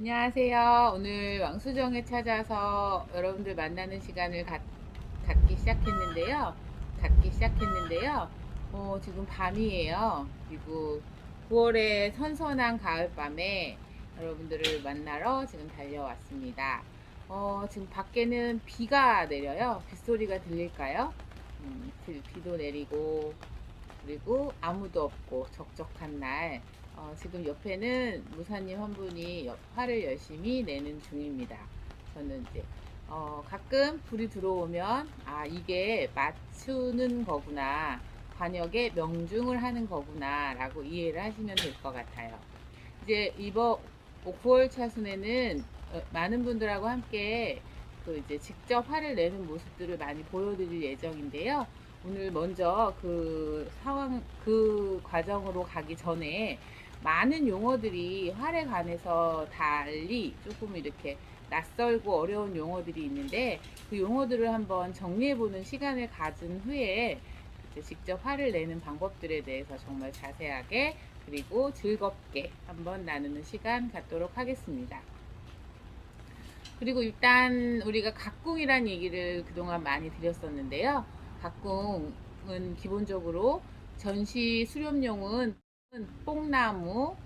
안녕하세요. 오늘 왕수정에 찾아서 여러분들 만나는 시간을 갖, 갖기 시작했는데요. 갖기 시작했는데요. 어, 지금 밤이에요. 그리고 9월의 선선한 가을밤에 여러분들을 만나러 지금 달려왔습니다. 어, 지금 밖에는 비가 내려요. 빗소리가 들릴까요? 음, 비- 비도 내리고 그리고 아무도 없고 적적한 날 어, 지금 옆에는 무사님 한 분이 여- 화를 열심히 내는 중입니다. 저는 이제 어, 가끔 불이 들어오면 아 이게 맞추는 거구나 관역에 명중을 하는 거구나 라고 이해를 하시면 될 것 같아요. 이제 이번 9월 차순에는 어, 많은 분들하고 함께 그 이제 직접 화를 내는 모습들을 많이 보여드릴 예정인데요. 오늘 먼저 그 상황, 그 과정으로 가기 전에 많은 용어들이 활에 관해서 달리 조금 이렇게 낯설고 어려운 용어들이 있는데 그 용어들을 한번 정리해보는 시간을 가진 후에 직접 화를 내는 방법들에 대해서 정말 자세하게 그리고 즐겁게 한번 나누는 시간 갖도록 하겠습니다. 그리고 일단 우리가 각궁이란 얘기를 그동안 많이 드렸었는데요. 각궁은 기본적으로 전시 수렴용은 뽕나무,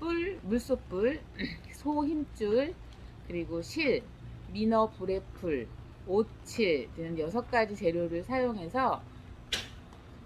뿔, 물소뿔, 소 힘줄, 그리고 실, 민어 불의 풀, 오칠 등 여섯 가지 재료를 사용해서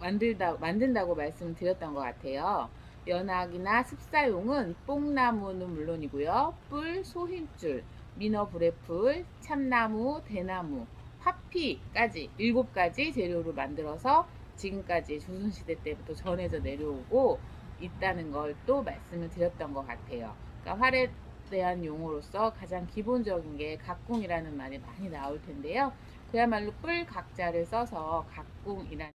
만들다, 만든다고 말씀드렸던 것 같아요. 연학이나 습사용은 뽕나무는 물론이고요. 뿔, 소힘줄, 민어 불의 풀, 참나무, 대나무, 화피까지 일곱 가지 재료로 만들어서 지금까지 조선시대 때부터 전해져 내려오고 있다는 걸 또 말씀을 드렸던 것 같아요. 그러니까 활에 대한 용어로서 가장 기본적인 게 각궁이라는 말이 많이 나올 텐데요. 그야말로 뿔 각자를 써서 각궁이라는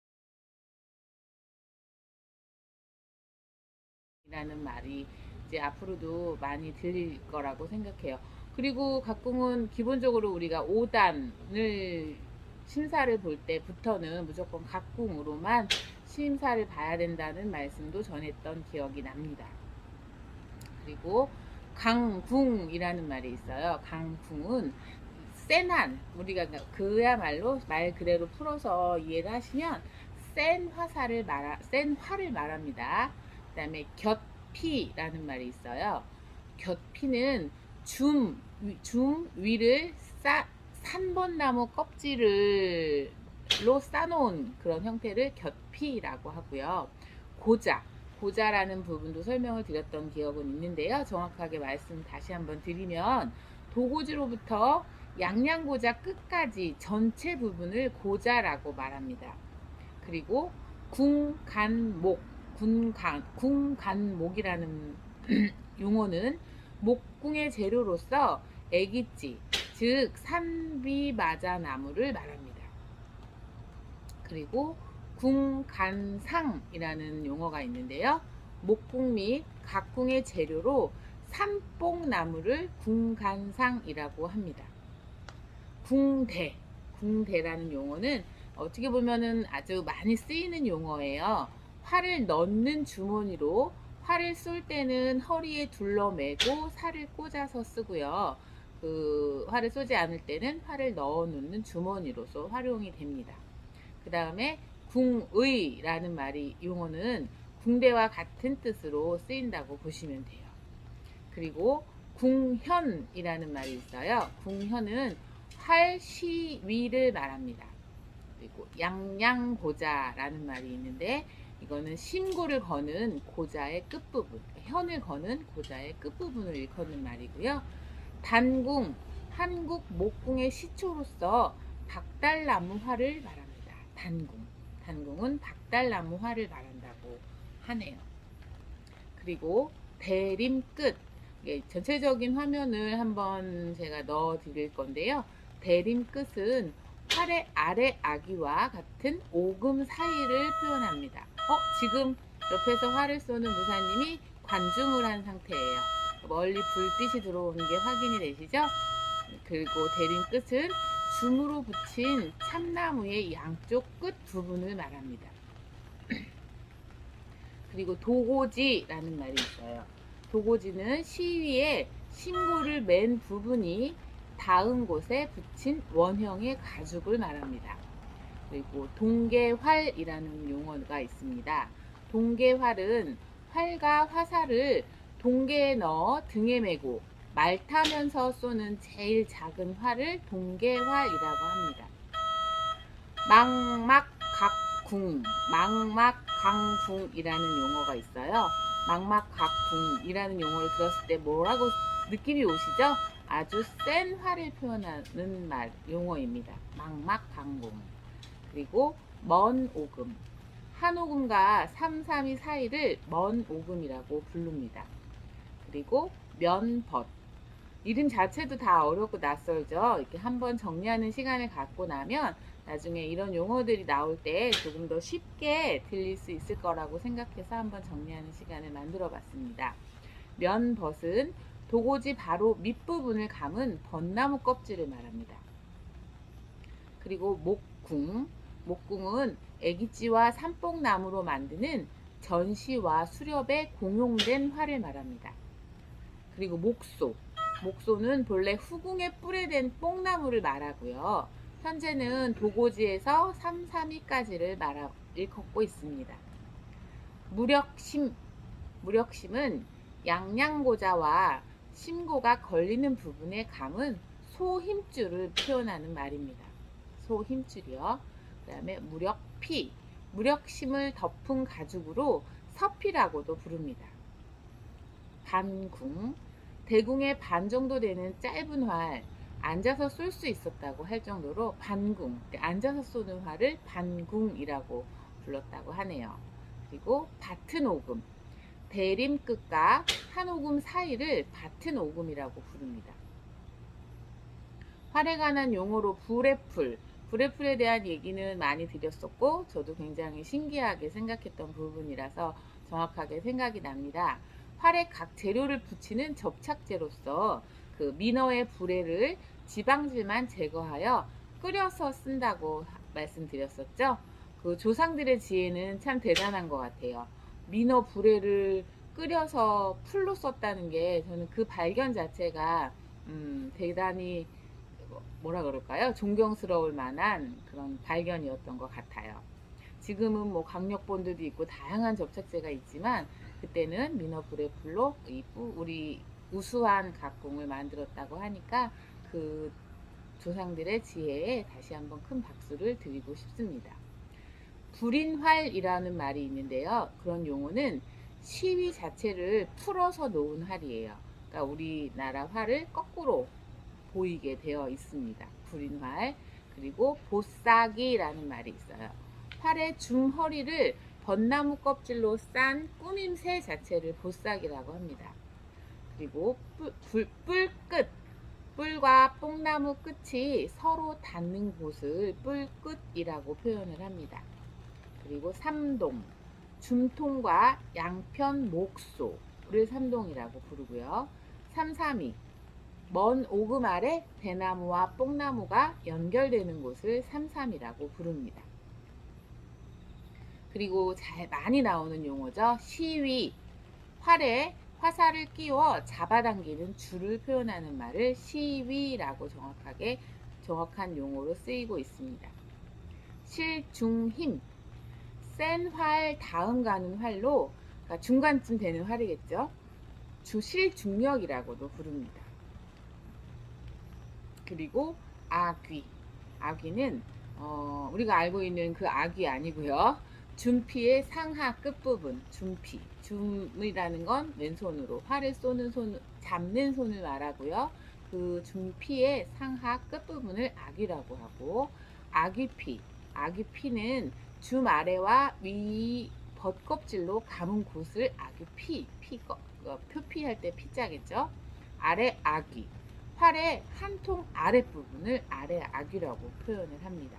이라는 말이 이제 앞으로도 많이 들릴 거라고 생각해요. 그리고 각궁은 기본적으로 우리가 5단을 심사를 볼 때부터는 무조건 각궁으로만 심사를 봐야 된다는 말씀도 전했던 기억이 납니다. 그리고 강궁이라는 말이 있어요. 강궁은 센한 우리가 그야말로 말 그대로 풀어서 이해를 하시면 센 화살을 말하 센 화를 말합니다. 그다음에 곁피라는 말이 있어요. 곁피는 줌, 위- 줌 위를 싸 산번나무 껍질을 로 싸놓은 그런 형태를 곁피라고 하고요. 고자, 고자라는 부분도 설명을 드렸던 기억은 있는데요. 정확하게 말씀 다시 한번 드리면 도고지로부터 양양고자 끝까지 전체 부분을 고자라고 말합니다. 그리고 궁간목, 군간, 궁간목이라는 용어는 목궁의 재료로서 애기찌, 즉 산비마자 나무를 말합니다. 그리고 궁간상이라는 용어가 있는데요. 목궁 및 각궁의 재료로 삼뽕나무를 궁간상이라고 합니다. 궁대, 궁대라는 용어는 어떻게 보면은 아주 많이 쓰이는 용어예요. 활을 넣는 주머니로 활을 쏠 때는 허리에 둘러매고 살을 꽂아서 쓰고요. 그 활을 쏘지 않을 때는 활을 넣어 놓는 주머니로서 활용이 됩니다. 그 다음에 궁의라는 말이 용어는 궁대와 같은 뜻으로 쓰인다고 보시면 돼요. 그리고 궁현이라는 말이 있어요. 궁현은 활 시위를 말합니다. 그리고 양양고자라는 말이 있는데 이거는 심고를 거는 고자의 끝부분, 현을 거는 고자의 끝부분을 일컫는 말이고요. 단궁, 한국 목궁의 시초로서 박달나무화를 말합니다. 단궁. 단궁은 박달나무화를 말한다고 하네요. 그리고 대림 끝. 예, 전체적인 화면을 한번 제가 넣어 드릴 건데요. 대림 끝은 활의 아래 아기와 같은 오금 사이를 표현합니다. 어, 지금 옆에서 활을 쏘는 무사님이 관중을 한 상태예요. 멀리 불빛이 들어오는 게 확인이 되시죠? 그리고 대림 끝은 줌으로 붙인 참나무의 양쪽 끝 부분을 말합니다. 그리고 도고지라는 말이 있어요. 도고지는 시위에 심고를 맨 부분이 닿은 곳에 붙인 원형의 가죽을 말합니다. 그리고 동계활이라는 용어가 있습니다. 동계활은 활과 화살을 동계에 넣어 등에 메고 말 타면서 쏘는 제일 작은 활을 동계활이라고 합니다. 망막각궁, 망막강궁이라는 용어가 있어요. 망막각궁이라는 용어를 들었을 때 뭐라고 느낌이 오시죠? 아주 센 활을 표현하는 말 용어입니다. 망막강궁. 그리고 먼 오금. 한 오금과 3, 3이 사이를 먼 오금이라고 부릅니다. 그리고 면벗. 이름 자체도 다 어렵고 낯설죠. 이렇게 한번 정리하는 시간을 갖고 나면 나중에 이런 용어들이 나올 때 조금 더 쉽게 들릴 수 있을 거라고 생각해서 한번 정리하는 시간을 만들어 봤습니다. 면벗은 도고지 바로 밑부분을 감은 벚나무 껍질을 말합니다. 그리고 목궁. 목궁은 애기찌와 삼뽕나무로 만드는 전시와 수렵에 공용된 활을 말합니다. 그리고 목소. 목소는 본래 뿔에 댄 뽕나무를 말하고요. 현재는 도고지에서 삼삼이까지를 말하, 일컫고 있습니다. 무력심. 무력심은 양양고자와 심고가 걸리는 부분에 감은 소힘줄을 표현하는 말입니다. 소힘줄이요. 그 다음에 무력피. 무력심을 덮은 가죽으로 서피라고도 부릅니다. 반궁. 대궁의 반 정도 되는 짧은 활, 앉아서 쏠 수 있었다고 할 정도로 반궁, 앉아서 쏘는 활을 반궁이라고 불렀다고 하네요. 그리고 밭은 오금, 대림 끝과 한 오금 사이를 밭은 오금이라고 부릅니다. 활에 관한 용어로 불의 풀, 불의 풀에 대한 얘기는 많이 드렸었고 저도 굉장히 신기하게 생각했던 부분이라서 정확하게 생각이 납니다. 활에 각 재료를 붙이는 접착제로서 그 민어의 불에를 지방질만 제거하여 끓여서 쓴다고 말씀드렸었죠. 그 조상들의 지혜는 참 대단한 것 같아요. 민어 불에를 끓여서 풀로 썼다는 게 저는 그 발견 자체가 음, 대단히 뭐라 그럴까요? 존경스러울 만한 그런 발견이었던 것 같아요. 지금은 뭐 강력본드도 있고 다양한 접착제가 있지만 그때는 민어 불의 풀로 우리 우수한 각공을 만들었다고 하니까 그 조상들의 지혜에 다시 한번 큰 박수를 드리고 싶습니다. 불인활이라는 말이 있는데요. 그런 용어는 시위 자체를 풀어서 놓은 활이에요. 그러니까 우리나라 활을 거꾸로 보이게 되어 있습니다. 불인활. 그리고 보싸기라는 말이 있어요. 활의 중허리를 벚나무 껍질로 싼 꾸밈새 자체를 보싸기라고 합니다. 그리고 뿔끝. 뿔과 뽕나무 끝이 서로 닿는 곳을 뿔끝이라고 표현을 합니다. 그리고 삼동. 줌통과 양편 목소를 삼동이라고 부르고요. 삼삼이. 먼 오금 아래 대나무와 뽕나무가 연결되는 곳을 삼삼이라고 부릅니다. 그리고 잘 많이 나오는 용어죠. 시위. 활에 화살을 끼워 잡아당기는 줄을 표현하는 말을 시위라고 정확하게 정확한 용어로 쓰이고 있습니다. 실중힘. 센 활 다음 가는 활로 그러니까 중간쯤 되는 활이겠죠. 주실 중력이라고도 부릅니다. 그리고 아귀. 아귀는 어, 우리가 알고 있는 그 아귀 아니고요. 준피의 상하 끝부분, 준피. 줌이라는 건 왼손으로 활을 쏘는 손, 잡는 손을 말하고요. 그 준피의 상하 끝부분을 아귀라고 하고, 아귀피. 아귀피는 줌 아래와 위 벗껍질로 감은 곳을 아귀피. 피, 어, 표피할 때 피자겠죠. 아래 아귀. 활의 한 통 아랫부분을 아래 아귀라고 표현을 합니다.